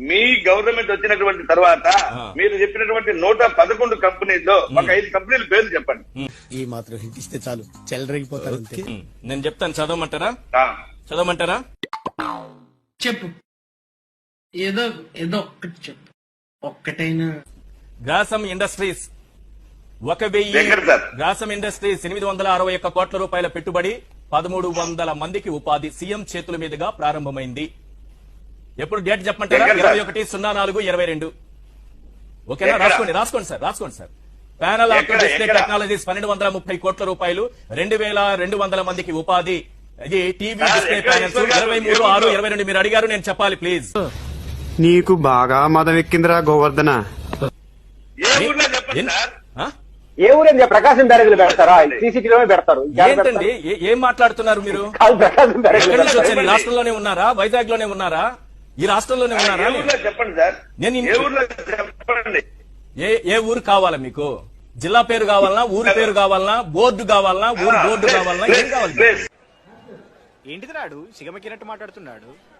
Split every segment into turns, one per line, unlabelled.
మీ government వచ్చినటువంటి తర్వాత. మీరు చెప్పినటువంటి నూట పదకొండు కంపెనీల్లో ఒక ఐదు కంపెనీల పేర్లు చెప్పండి.
ఈ మాత్రం హింట్ ఇస్తే చాలు.
ఉమ్, నేను చెప్తాను. చదవమంటారా?
ఆ.
చదవమంటారా?
చెప్పు. ఏదో ఏదో ఒక్కటి చెప్పు. ఒక్కటైనా.
గ్రాసం ఇండస్ట్రీస్. ఒక వెయ్యి? గ్రాసం ఇండస్ట్రీస్ ఎనిమిది వందల అరవై ఒక్క కోట్ల రూపాయల పెట్టుబడి పదమూడు వందల మందికి ఉపాధి సీఎం చేతుల మీదుగా ప్రారంభమైంది. ఎప్పుడు డేట్ చెప్పమంటారా? ఇరవై ఒకటి సున్నా నాలుగు ఇరవై రెండు. ఓకేనా? రాసుకోండి రాసుకోండి సార్ రాసుకోండి sir. Panel of? Display? Technologies పన్నెండు వందల ముప్పై కోట్ల రూపాయలు రెండు వేల రెండు వందల మందికి ఉపాధి. ఇది టీవీ డిస్ప్లే? ప్యానల్స్? ఇరవై మూడు? ఆరు ఇరవై రెండు. మీరు అడిగారు నేను చెప్పాలి ప్లీజ్.
నీకు బాగా మదం ఎక్కిందిరా గోవర్ధన.
ఏ
ఊరేంది ప్రకాశం బ్యారేజ్లో పెడతారా? పెడతారు.
ఏంటండి? ఏ- మాట్లాడుతున్నారు మీరు? రాష్ట్రంలోనే ఉన్నారా? వైజాగ్లోనే ఉన్నారా? ఈ రాష్ట్రంలోనే ఉన్నారా?
చెప్పండి సార్.
నేను
ఏ ఊర్లో చెప్పండి.
ఏ ఏ ఊరు కావాలా మీకు? జిల్లా పేరు కావాలనా ఊరు పేరు కావాలనా బోర్డు కావాలనా ఊరు బోర్డు కావాలనా ఏం కావాలి.
ఏంటిది రాడు సిగమకినట్టు మాట్లాడుతున్నాడు.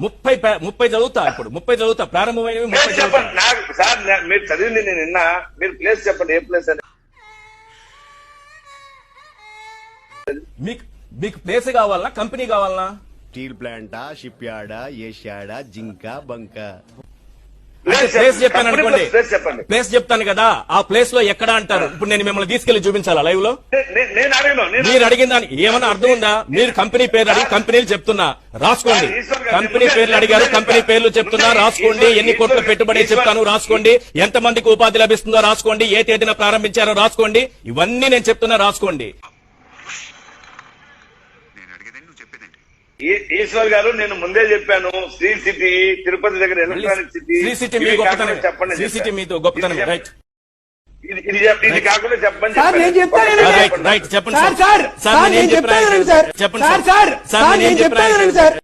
ముప్పై ముప్పై చదువుతా ఇప్పుడు. ముప్పై చదువుతా. ప్రారంభమైనవి ముప్పై
ప్లేస్
చదువుతా.
చెప్పండి నాకు సార్ నా- మీరు చదివింది నేను విన్నా. మీరు ప్లేస్ చెప్పండి ఏ ప్లేస్ అని.
మీకు మీకు ప్లేస్ కావాలనా కంపెనీ కావాలనా?
స్టీల్ ప్లాంటా షిప్ యార్డా ఏషియాడా జింక బంక?
ప్లేస్ చెప్పాను అనుకోండి.
ప్లేస్ చెప్పండి.
ప్లేస్ చెప్తాను కదా ఆ ప్లేస్లో ఎక్కడ అంటారు? ఇప్పుడు నేను మిమ్మల్ని తీసుకెళ్ళి చూపించాలా
లైవ్లో?
మీరు అడిగిన. దానికి ఏమైనా అర్థం ఉందా? మీరు కంపెనీ పేరు అడిగి కంపెనీలు చెప్తున్నా రాసుకోండి. కంపెనీ పేర్లు అడిగారు కంపెనీ పేర్లు చెప్తున్నా రాసుకోండి. ఎన్ని కోట్ల పెట్టుబడి చెప్తాను రాసుకోండి. ఎంత మందికి ఉపాధి లభిస్తుందో రాసుకోండి. ఏ తేదీన ప్రారంభించారో రాసుకోండి. ఇవన్నీ నేను చెప్తున్నా రాసుకోండి.
ఈశ్వర్ గారు నేను ముందే చెప్పాను శ్రీ సిటీ తిరుపతి దగ్గర ఎలక్ట్రానిక్ సిటీ చెప్పండి
శ్రీ సిటీ. మీతో గొప్పతనం రైట్
ఇది కాకుండా చెప్పండి
సార్, నేను చెప్తాను
చెప్పండి.
Sir sir.
సార్
సార్
నేను చెప్పిన
సార్.
చెప్పండి
సార్ సార్. సార్ నేను
చెప్పిన
చెప్తాను వినండి సార్.